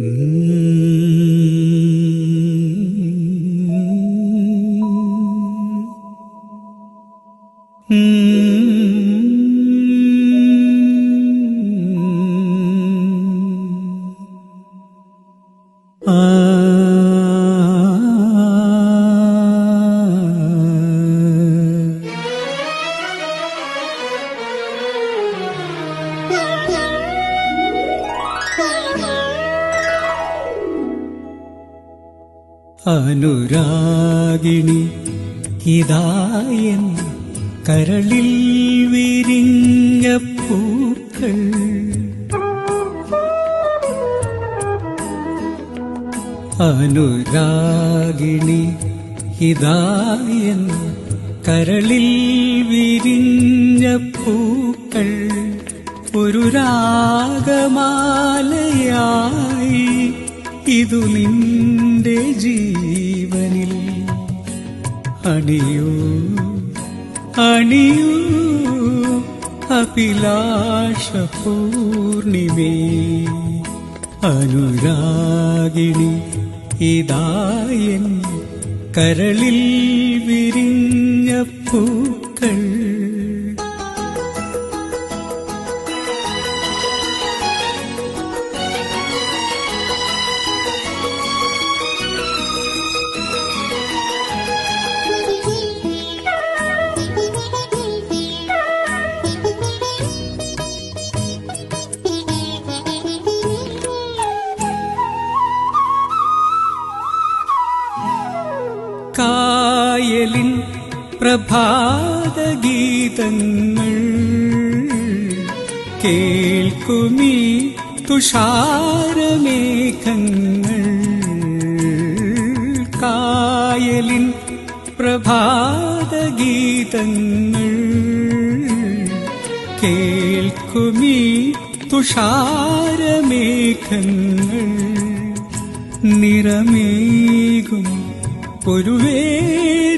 Mm-hmm. അനുരാഗിണി ഇതായൻ കരളിൽ വിരിഞ്ഞ പൂക്കൾ. അനുരാഗിണി ഇതായൻ കരളിൽ വിരിഞ്ഞ പൂക്കൾ. ഒരു രാഗമാലയായി ഇതു നിന്റെ ജീവനിൽ. അണിയൂ അണിയൂ അഭിലാഷ പൂർണിമേ അനുരാഗിണി ഇതായൻ കരളിൽ വിരിഞ്ഞ പൂക്കൾ. കായലിൻ പ്രഭാതഗീതങ്ങൾ. കേൾക്കുമീ തുഷാരമേഘങ്ങൾ. കായലിൻ പ്രഭാതഗീതങ്ങൾ. കേൾക്കുമീ തുഷാരമേഘങ്ങൾ. നിറമേകും വേദിയിൽ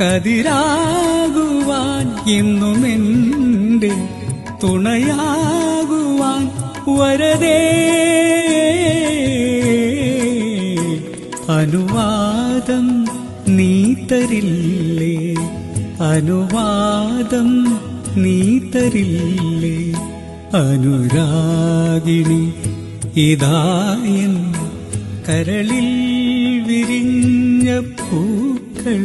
കതിരാകുവാൻ എന്നുമെന്റെ തുണയാകുവാൻ വരതേ. അനുവാദം നീ തരില്ലേ? അനുവാദം നീ തരില്ലേ? അനുരാഗിണി ഇതായൻ കരളിൽ വിരിഞ്ഞ പൂക്കൾ.